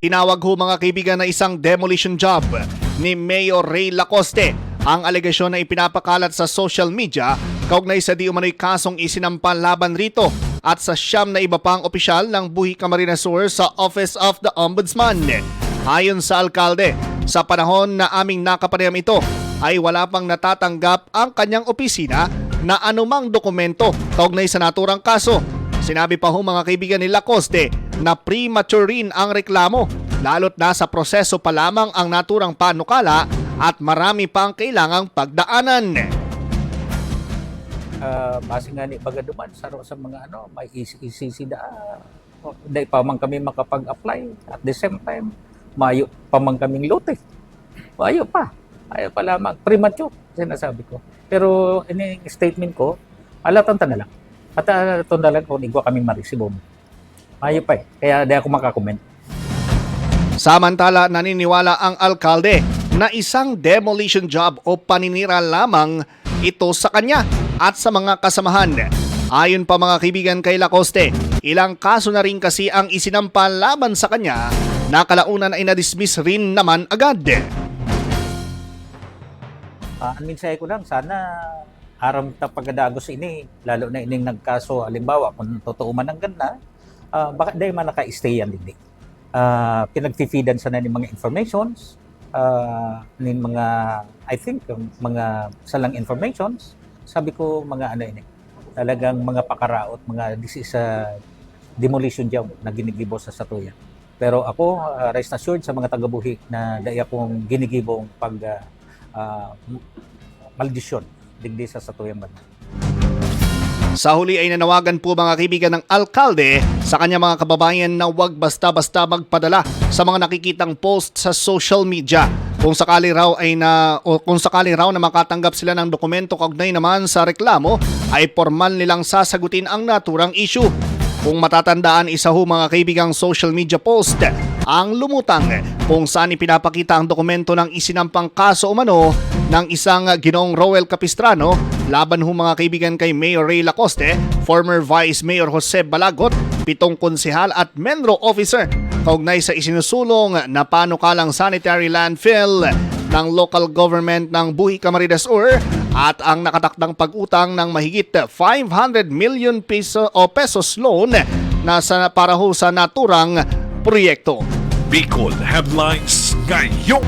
Tinawag ho mga kaibigan na isang demolition job ni Mayor Ray Lacoste ang alegasyon na ipinapakalat sa social media kaugnay sa di umano'y kasong isinampan laban rito at sa siyam na iba pang opisyal ng Buhi Camarines Sur sa Office of the Ombudsman. Ayon sa alkalde, sa panahon na aming nakapanayam ito ay wala pang natatanggap ang kanyang opisina na anumang dokumento kaugnay sa naturang kaso. Sinabi pa ho mga kaibigan ni Lacoste na premature rin ang reklamo lalo't nasa proseso pa lamang ang naturang panukala at marami pang kailangang pagdaanan. uh, base nga ni Bagaduman sa sa mga ano may isisida uh, dahil pa man kami makapag-apply. At the same time mayo pa man kaming lote. Mayo pa. Ayo pa lamang. Premature sinasabi ko. Pero ini statement ko alatan ta na lang. At uh, ito na lang kung igwa kaming maresibo mayo pa eh kaya di ako makakomment Samantala, naniniwala ang alkalde na isang demolition job o paninira lamang ito sa kanya at sa mga kasamahan. Ayon pa mga kaibigan kay Lacoste, ilang kaso na rin kasi ang isinampa laban sa kanya na kalaunan ay na-dismiss rin naman agad. Uh, ang mensahe ko lang, sana aram ta pagkadagos ini, lalo na ining nagkaso, alimbawa, kung totoo man ang ganda, uh, baka dahil man naka-stay yan hindi. Uh, pinagfi-feedan sana ni mga informations, uh, ni mga, I think, mga salang informations, sabi ko mga ano ini, talagang mga pakaraot, mga this is a demolition job na ginigibo sa Satuya. Pero ako, uh, rest assured sa mga taga-buhi na dahil akong ginigibong pag uh, uh, maldisyon digdi sa satuyang bansa. Sa huli ay nanawagan po mga kaibigan ng alkalde sa kanya mga kababayan na huwag basta-basta magpadala sa mga nakikitang post sa social media. Kung sakali raw ay na o kung sakali raw na makatanggap sila ng dokumento kaugnay naman sa reklamo ay formal nilang sasagutin ang naturang issue. Kung matatandaan isa ho mga kaibigang social media post ang lumutang kung saan ipinapakita ang dokumento ng isinampang kaso umano ng isang ginong Roel Capistrano laban ho mga kaibigan kay Mayor Ray Lacoste, former Vice Mayor Jose Balagot, pitong konsehal at Menro officer kaugnay sa isinusulong na panukalang sanitary landfill ng local government ng Buhi Camarines Sur at ang nakatakdang pag-utang ng mahigit 500 million peso o pesos loan na sa para ho sa naturang proyekto. Bicol Headlines ngayong